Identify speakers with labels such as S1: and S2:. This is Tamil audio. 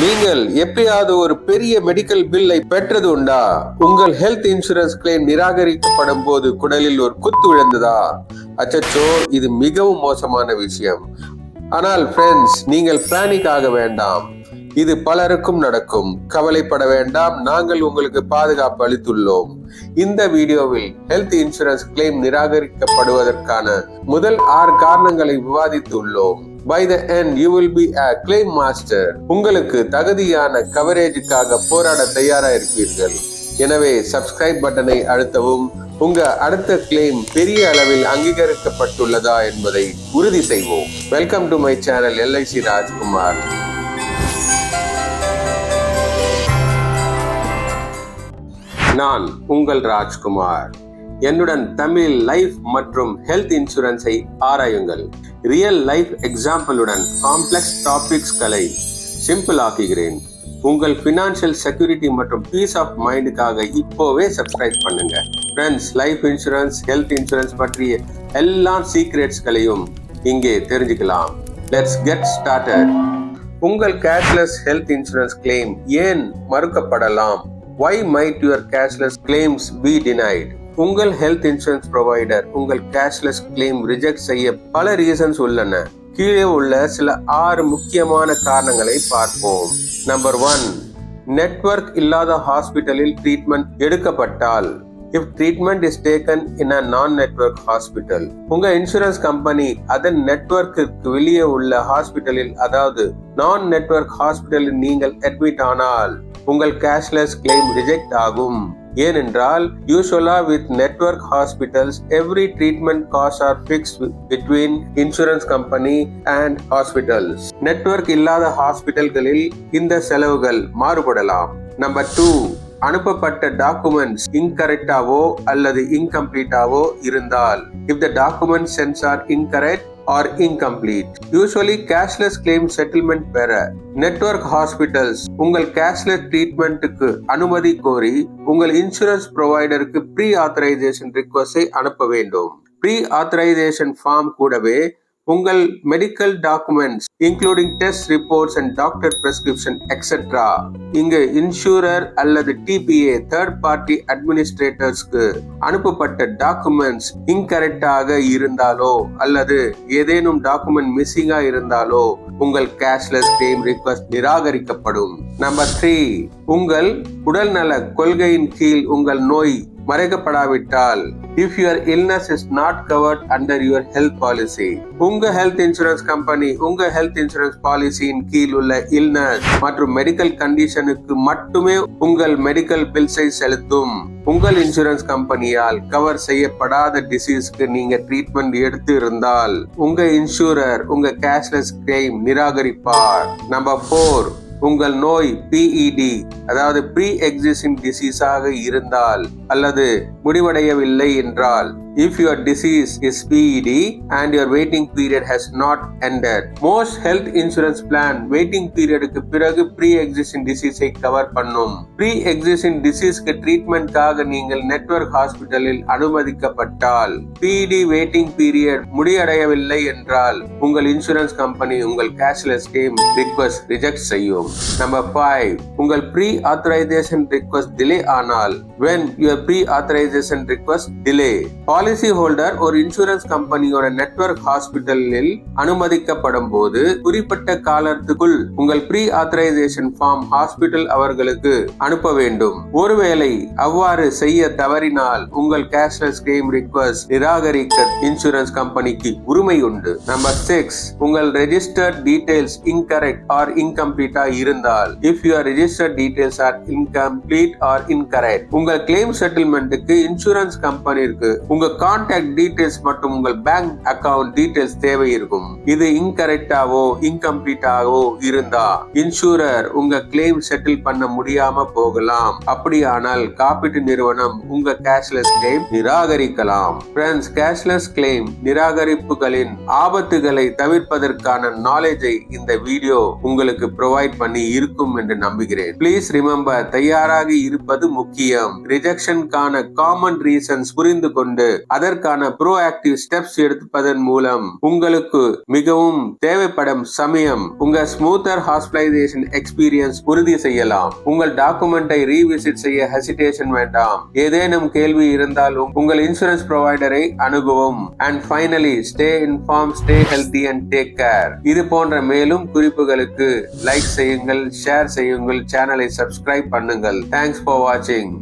S1: நீங்கள் எப்பயாவது ஒரு பெரிய மெடிக்கல் பில்லை பெற்றது உண்டா? உங்கள் ஹெல்த் இன்சூரன்ஸ் கிளைம் நிராகரிக்கப்படும் போது குடலில் ஒரு குத்து விழுந்ததா? அச்சச்சோ இது மிகவும் மோசமான விஷயம். ஆனால் ஃப்ரெண்ட்ஸ் நீங்கள் பேனிக் ஆக வேண்டாம். இது பலருக்கும் நடக்கும். கவலைப்பட வேண்டாம். நாங்கள் உங்களுக்கு பாதுகாப்பு அளித்துள்ளோம். இந்த வீடியோவில் ஹெல்த் இன்சூரன்ஸ் கிளைம் நிராகரிக்கப்படுவதற்கான முதல் ஆறு காரணங்களை விவாதித்துள்ளோம். By the end you will be a claim master உங்களுக்கு தகுதியான கவரேஜுக்காக போராட தயாரா இருப்பீர்கள் எனவே சப்ஸ்கிரைப் பட்டனை அழுத்தவும். உங்க அடுத்த கிளைம் பெரிய அளவில் அங்கீகரிக்கப்பட்டுள்ளதா என்பதை உறுதி செய்வோம். Welcome to my channel LIC Rajkumar நான் உங்கள் ராஜ்குமார். என்னுடன் தமிழ் லைஃப் மற்றும் ஹெல்த் இன்சூரன்ஸை ஆராயுங்கள். ரியல் லைஃப் எக்ஸாம்பிளுடன் காம்ப்ளெக்ஸ் டாபிக்ஸ்களை சிம்பிள் ஆக்குகிறேன். உங்கள் ஃபினான்ஷியல் செக்யூரிட்டி மற்றும் பீஸ் ஆஃப் மைண்டுக்காக இப்போவே சப்ஸ்கிரைப் பண்ணுங்க. Friends life insurance health insurance பற்றிய எல்லா சீக்ரெட்ஸ்களையும் இங்கே தெரிஞ்சுக்கலாம். லெட்ஸ் கெட் ஸ்டார்டட் உங்கள் கேஷ்லெஸ் ஹெல்த் இன்சூரன்ஸ் கிளைம் ஏன் மறுக்கப்படலாம்? Why might your cashless claims be denied உங்கள் ஹெல்த் இன்சூரன்ஸ் ப்ரொவைடர் உங்கள் கேஷ்லெஸ் கிளைம் ரிஜெக்ட் செய்ய பல ரீசன்ஸ் உள்ளன. கீழே உள்ள சில ஆறு முக்கியமான காரணங்களை பார்ப்போம். நம்பர் ஒன் நெட்வொர்க் இல்லாத ஹாஸ்பிட்டலில் ட்ரீட்மெண்ட் எடுக்கப்பட்டால். If treatment is taken in a non network hospital உங்க இன்சூரன்ஸ் கம்பெனி அதன் நெட்வொர்க்கிற்கு வெளியே உள்ள ஹாஸ்பிட்டலில் அதாவது நான் நெட்வொர்க் ஹாஸ்பிட்டலில் நீங்கள் அட்மிட் ஆனால் உங்கள் கேஷ்லெஸ் கிளைம் ரிஜெக்ட் ஆகும். ஏனென்றால் யூஸ்வலா with network hospitals every treatment cost are fix between insurance company and hospitals network இல்லாத ஹாஸ்பிட்டல்களில் இந்த செலவுகள் மாறுபடலாம். நம்பர் டூ அனுப்பப்பட்ட டாக்குமெண்ட்ஸ் இன்கரெக்டாவோ அல்லது இன்கம்ப்ளீட்டாவோ இருந்தால். If the documents are incorrect or incomplete usually cashless claim settlement பெற நெட்வொர்க் ஹாஸ்பிட்டல்ஸ் உங்கள் கேஷ்லெஸ் ட்ரீட்மெண்ட்டுக்கு அனுமதி கோரி உங்கள் இன்சூரன்ஸ் ப்ரொவைடருக்கு ப்ரீ ஆத்தரைசேஷன் ரிக்வஸ்டை அனுப்ப வேண்டும். ப்ரீ ஆத்தரைசேஷன் ஃபார்ம் கூடவே உங்கள் medical documents including test reports and doctor prescription etcetera இங்கு இன்சூரர் அல்லது டிபிஏ தேர்ட் பார்ட்டி அட்மினிஸ்ட்ரேட்டர்ஸ்க்கு அனுப்பப்பட்ட டாக்குமெண்ட்ஸ் இன்கரெக்டாக இருந்தாலோ அல்லது ஏதேனும் டாக்குமெண்ட் மிஸ்ஸிங்கா இருந்தாலோ உங்கள் கேஷ்லெஸ் கிளைம் ரிக்வஸ்ட் நிராகரிக்கப்படும். நம்பர் த்ரீ உங்கள் உடல்நல கொள்கையின் கீழ் உங்கள் நோய் மறைக்கப்படாவிட்டால் if your illness is not covered under your health policy உங்க ஹெல்த் இன்சூரன்ஸ் கம்பெனி உங்க ஹெல்த் இன்சூரன்ஸ் பாலிசியின் கீழ் உள்ள இல்னஸ் மற்றும் மெடிக்கல் கண்டிஷனுக்கு மட்டுமே உங்கள் மெடிக்கல் பில்ஸை செலுத்தும். உங்கள் இன்சூரன்ஸ் கம்பெனியால் கவர் செய்யப்படாத டிசீஸ்க்கு நீங்க ட்ரீட்மெண்ட் எடுத்து இருந்தால் உங்க இன்சூரர் உங்க கேஷ்லெஸ் கிளைம் நிராகரிப்பார். நம்பர் ஃபோர் உங்கள் நோய் பிஇடி அதாவது ப்ரீ எக்ஸிஸ்டிங் டிசீஸாக இருந்தால் அல்லது முடிவடையவில்லை என்றால் if your disease is PED and your waiting period has not ended most health insurance plan waiting பீரியடுக்கு பிறகு ப்ரீ எக்ஸிஸ்டிங் டிசீஸை கவர் பண்ணும். ப்ரீ எக்ஸிஸ்டிங் டிசீஸ்க்கு ட்ரீட்மெண்ட்காக நீங்கள் நெட்வொர்க் ஹாஸ்பிட்டலில் அனுமதிக்கப்பட்டால் பிஇடி வெயிட்டிங் பீரியட் முடிவடையவில்லை என்றால் உங்கள் இன்சூரன்ஸ் கம்பெனி உங்கள் கேஷ்லெஸ் ஸ்கீம் ரிக்வஸ்ட் ரிஜெக்ட் செய்யும். நம்பர் ஃபைவ் உங்கள் ப்ரீ ஆத்தரைசேஷன் ரிக்வஸ்ட் டிலே ஆனால் when your pre authorisation request delay policy holder ஒரு இன்சூரன்ஸ் கம்பெனியோட நெட்வொர்க் ஹாஸ்பிட்டலில் அனுமதிக்கப்படும் போது குறிப்பிட்ட காலத்துக்குள் உங்கள் ப்ரீ ஆத்தரைசேஷன் ஃபார்ம் ஹாஸ்பிட்டல் அவர்களுக்கு அனுப்ப வேண்டும். ஒருவேளை அவ்வாறு செய்ய தவறினால் உங்கள் கேஷ்லெஸ் கிளைம் ரிக்வஸ்ட் நிராகரிக்க இன்சூரன்ஸ் கம்பெனிக்கு உரிமை உண்டு. நம்பர் சிக்ஸ் உங்கள் ரெஜிஸ்டர் டீடைல்ஸ் இன்கரெக்ட் ஆர் இன்கம்ப்ளீட்டா இருந்தால் if your register details are incomplete or incorrect உங்கள் கிளைம் செட்டில்மெண்ட்டுக்கு இன்சூரன்ஸ் கம்பெனிக்கு உங்க கான்டாக்ட் டீடைல்ஸ் மற்றும் உங்கள் பேங்க் அக்கவுண்ட் டீடைல்ஸ் தேவை இருக்கும் இது இன்கரெக்டாவோ இன்கம்ப்ளீட்டாவோ இருந்தா இன்சூரர் உங்க கிளைம் செட்டில் பண்ண முடியாம போகலாம். அப்படியானால் காப்பீட்டு நிறுவனம் உங்க கேஷ்லெஸ் கிளைம் நிராகரிக்கலாம். ஃப்ரெண்ட்ஸ் கேஷ்லெஸ் கிளைம் நிராகரிப்புகளின் ஆபத்துகளை தவிர்ப்பதற்கான நாலேஜை இந்த வீடியோ உங்களுக்கு ப்ரொவைட் பண்ணி இருக்கும் என்று நம்புகிறேன். ப்ளீஸ் ரிமெம்பர் தயாராக இருப்பது முக்கியம். ரிஜெக்ஷனுக்கான காமன் ரீசன்ஸ் புரிந்து கொண்டு அதற்கான ப்ரோ ஆக்டிவ் ஸ்டெப்ஸ் எடுப்பதன் மூலம் உங்களுக்கு மிகவும் தேவைப்படும் சமயம் உங்க ஸ்மூத்தர் ஹாஸ்பிட்டலைசேஷன் எக்ஸ்பீரியன்ஸ் உறுதி செய்யலாம். உங்கள் டாக்குமெண்டை ரீவிசிட் செய்ய ஹெசிடேஷன் வேண்டாம். ஏதேனும் கேள்வி இருந்தால் உங்கள் இன்சூரன்ஸ் ப்ரொவைடரை அணுகவும். And finally stay informed stay healthy and take care இது போன்ற மேலும் குறிப்புகளுக்கு லைக் செய்யுங்கள் ஷேர் செய்யுங்கள் சேனலை சப்ஸ்கிரைப் பண்ணுங்கள். தேங்க்ஸ் ஃபார் வாட்சிங்